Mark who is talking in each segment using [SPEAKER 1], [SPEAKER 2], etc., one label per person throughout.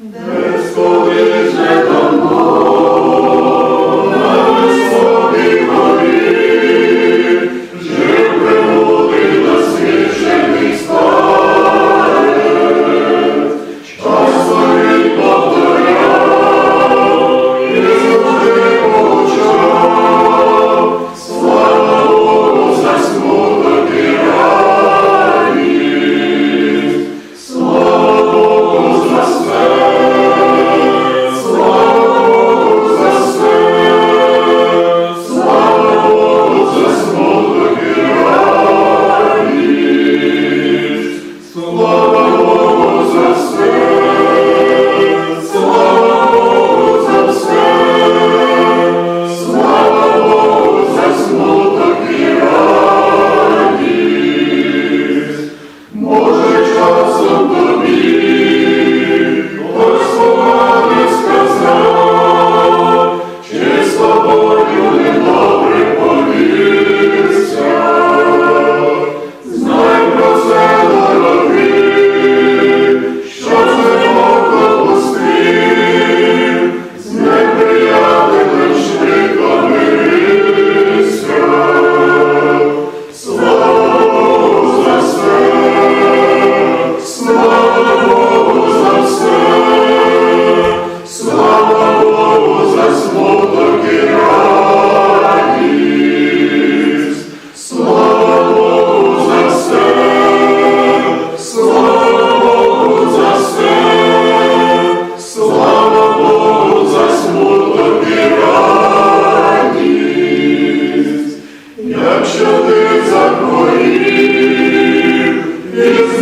[SPEAKER 1] Десь колись же давно, на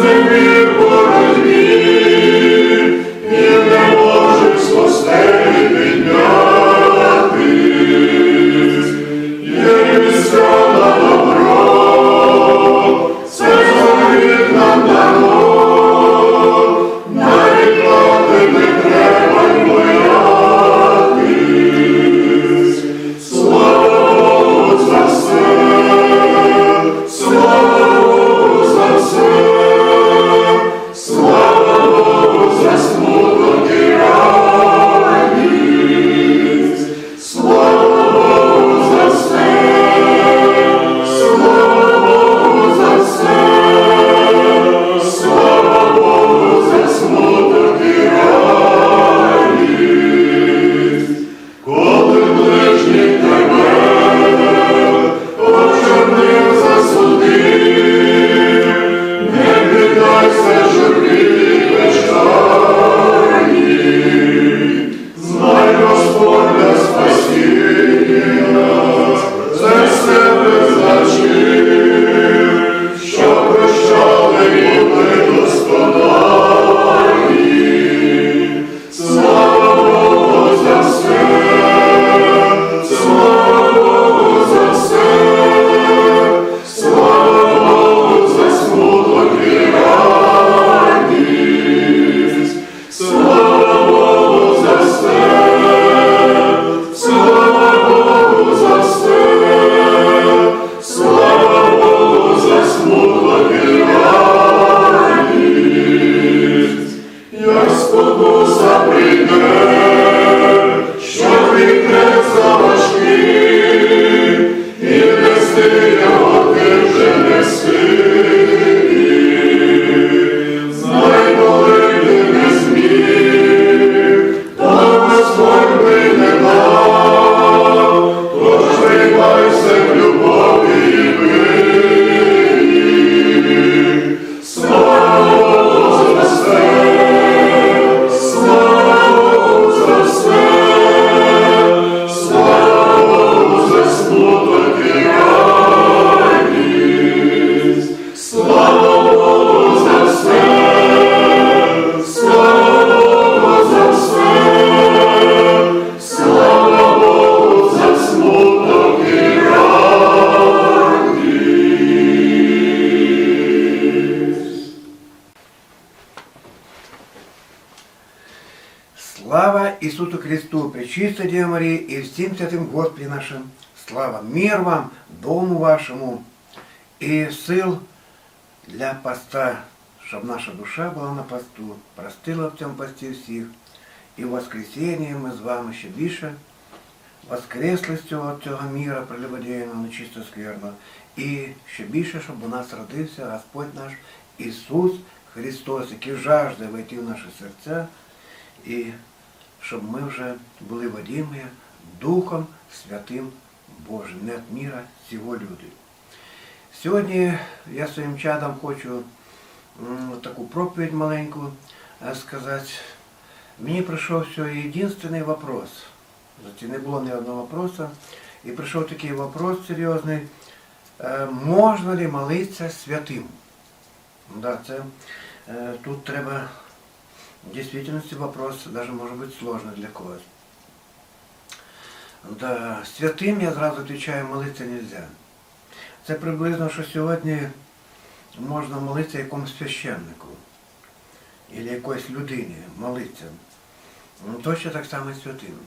[SPEAKER 1] і
[SPEAKER 2] Христу, Пречистой Деве Марии и всем святым Господи нашим. Слава, мир вам, дому вашему и сил для поста щоб наша душа була на посту, простила в цьому пості всіх. І в воскресінні ми з вами ще більше воскресли з цього, цього міра прелюбодійного, нечисто скверного. І ще більше, щоб у нас родився Господь наш Ісус Христос, який жажде войти в наші серця, і щоб ми вже були водимі Духом Святим Божим, не від міра цього люди. Сьогодні я своїм чадом хочу таку проповідь маленьку е, сказати. Мені прийшов все єдиний вопрос. Не було ні одного вопроса. І прийшов такий вопрос серйозний. Е, Можна ли молитися святим? Да, це, е, тут треба, в дійсності вопрос даже може бути сложний для когось. Да, святим я зразу відповідаю, молитися нельзя. Це приблизно, що сьогодні можна молитися якомусь священнику або якоїсь людині молитися. Ну, Точно так само і святим.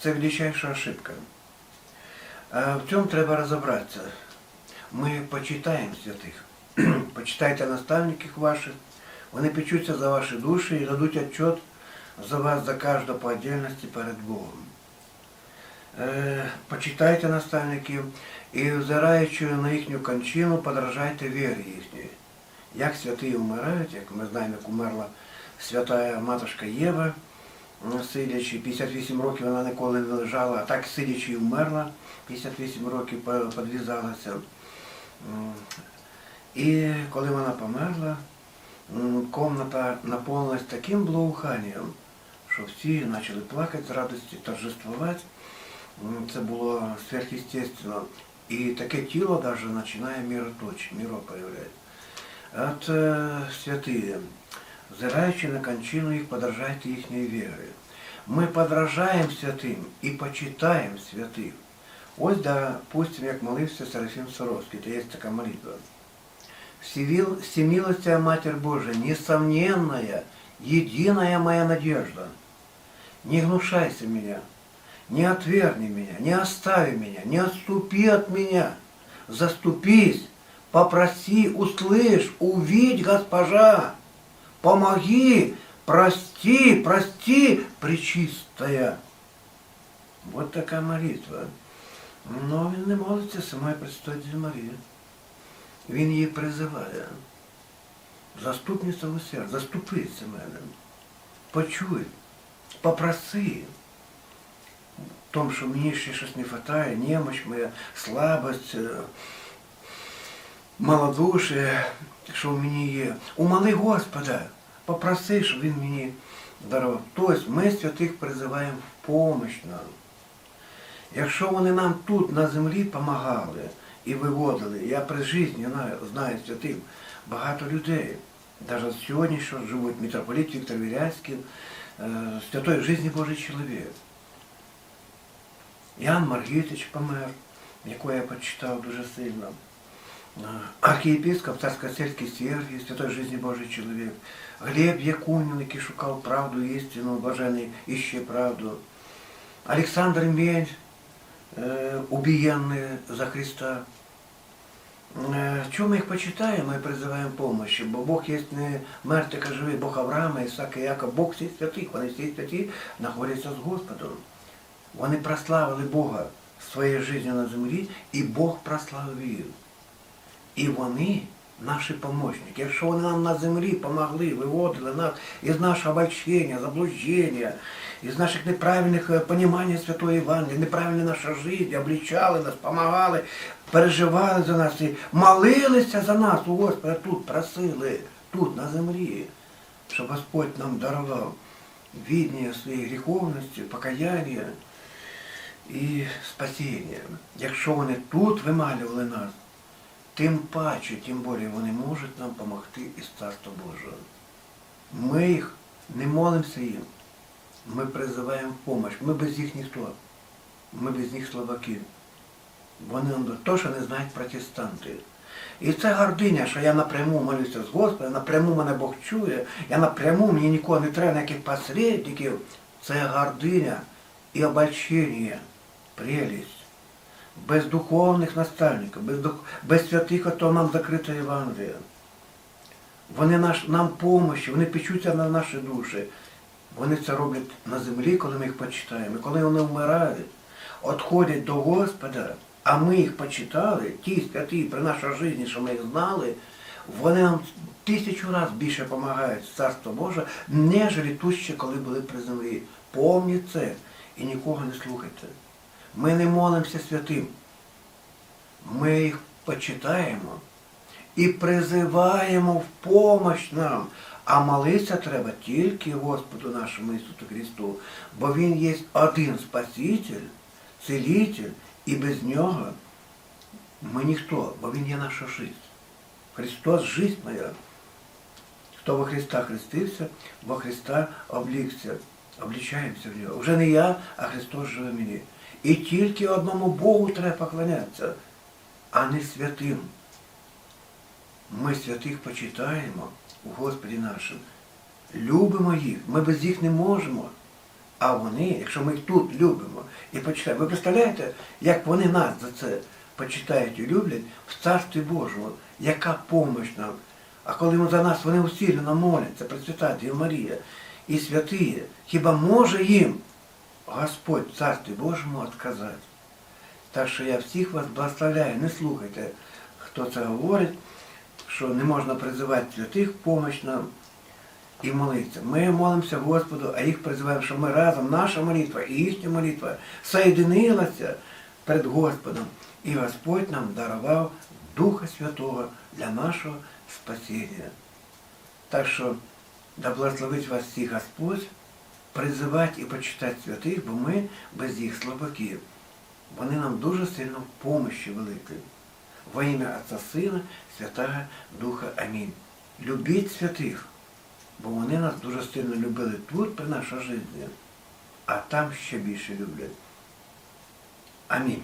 [SPEAKER 2] Це величайша ошибка. В цьому треба розібратися. Ми почитаємо святих. Почитайте наставників ваших, вони печуться за ваші душі і дадуть отчет за вас, за кожного по отдельності перед Богом. Е, почитайте наставників і, взираючи на їхню кончину, подражайте вірі їхньої. Як святі вмирають, як ми знаємо, як умерла свята матушка Єва, сидячи, 58 років вона ніколи не лежала, а так сидячи і вмерла, 58 років подвізалася. І коли вона померла, комната наповнилась таким благоуханням, що всі почали плакати з радості, торжествувати. М, Це було сверхъестественно. І таке тіло навіть починає мироточити, миро проявляти. От е, святі, взираючи на кончину їх, подражайте їхньої віри. Ми подражаємо святим і почитаємо святих. Ось, допустим, як молився Серафім Саровський, то є така молитва. Всевил- Всемилостная Матерь Божия, несомненная, единая моя надежда, не гнушайся меня, не отвергни меня, не остави меня, не отступи от меня, заступись, попроси, услышь, увидь, госпожа, помоги, прости, прости, пречистая. Вот такая молитва. Но він не молиться самої Пресвятої Діві Марії. Він її призиває. Заступниця уся, заступися мене. Почуй, попроси. Тому, що мені ще щось не вистачає, немощ моя, слабость, е, малодушие, що в мені є. Умоли Господа, попроси, щоб він мені дарував. Тобто ми святих призиваємо в помощь нам. Якщо вони нам тут на землі допомагали і виводили, я при житті знаю, знаю святих багато людей, навіть сьогодні, що живуть митрополит Віктор Вірязький, е, святой в житті Божий чоловік. Ян Маргітич помер, якого я почитав дуже сильно. Е, Архієпископ царсько-сельський Сергій, святой житті Божий чоловік. Глеб Якунін, який шукав правду, істину, блажений іще правду. Олександр Мень, е, убієнний за Христа. Е, Чому ми їх почитаємо і призиваємо помощі? Бо Бог є не мертвих, а живий, Бог Авраама, Ісака, Яков, Бог всіх святих, вони всі святі знаходяться з Господом. Вони прославили Бога в своїй житті на землі, і Бог прославив. І вони наші помощники. Якщо вони нам на землі помогли, виводили нас із нашого обольщення, заблуждення, із наших неправильних е, понімань Святої Євангелії, неправильне наше життя, облічали нас, помагали, переживали за нас і молилися за нас у Господа тут, просили, тут, на землі, щоб Господь нам дарував віднення своєї гріховності, покаяння і спасіння. Якщо вони тут вималювали нас, тим паче, тим більше вони можуть нам допомогти із Царства Божого. Ми їх не молимося їм. Ми призиваємо допомогу. Ми без їх ніхто. Ми без них слабаки. Вони то, що не знають протестанти. І це гординя, що я напряму молюся з Господом, напряму мене Бог чує, я напряму, мені нікого не треба, ніяких посередників. Це гординя і обольщення, прелість. Без духовних наставників, без, дух... без святих, то нам закрита Євангелія. Вони наш, нам помощі, вони печуться на наші душі. Вони це роблять на землі, коли ми їх почитаємо. І коли вони вмирають, відходять до Господа, а ми їх почитали, ті святі при нашій житті, що ми їх знали, вони нам тисячу разів більше допомагають Царство Боже, нежели тут коли були при землі. Помніть це і нікого не слухайте. Ми не молимося святим. Ми їх почитаємо і призиваємо в помощь нам. А молитися треба тільки Господу нашому Ісусу Христу, бо Він є один Спаситель, Целитель, і без Нього ми ніхто, бо Він є наша життя. Христос жизнь моя. Хто во Христа хрестився, во Христа облікся, облічаємося в нього. Вже не я, а Христос живе в мені. І тільки одному Богу треба поклонятися, а не святим. Ми святих почитаємо у Господі нашим, любимо їх, ми без їх не можемо. А вони, якщо ми їх тут любимо і почитаємо, ви представляєте, як вони нас за це почитають і люблять в Царстві Божому, яка помощь нам. А коли за нас вони усилено моляться, Діва Марія і святиє, хіба може їм Господь в Царстві Божому відказати? Так що я всіх вас благословляю, не слухайте, хто це говорить, що не можна призивати святих помощь нам і молитися. Ми молимося Господу, а їх призиваємо, що ми разом, наша молитва і їхня молитва соєдинилася перед Господом. І Господь нам дарував Духа Святого для нашого спасіння. Так що да благословить вас всіх Господь, призивати і почитати святих, бо ми без їх слабаки. Вони нам дуже сильно в помощі великої. Во ім'я Отця Сина, Святого Духа. Амінь. Любіть святих, бо вони нас дуже сильно любили тут при нашій житті, а там ще більше люблять. Амінь.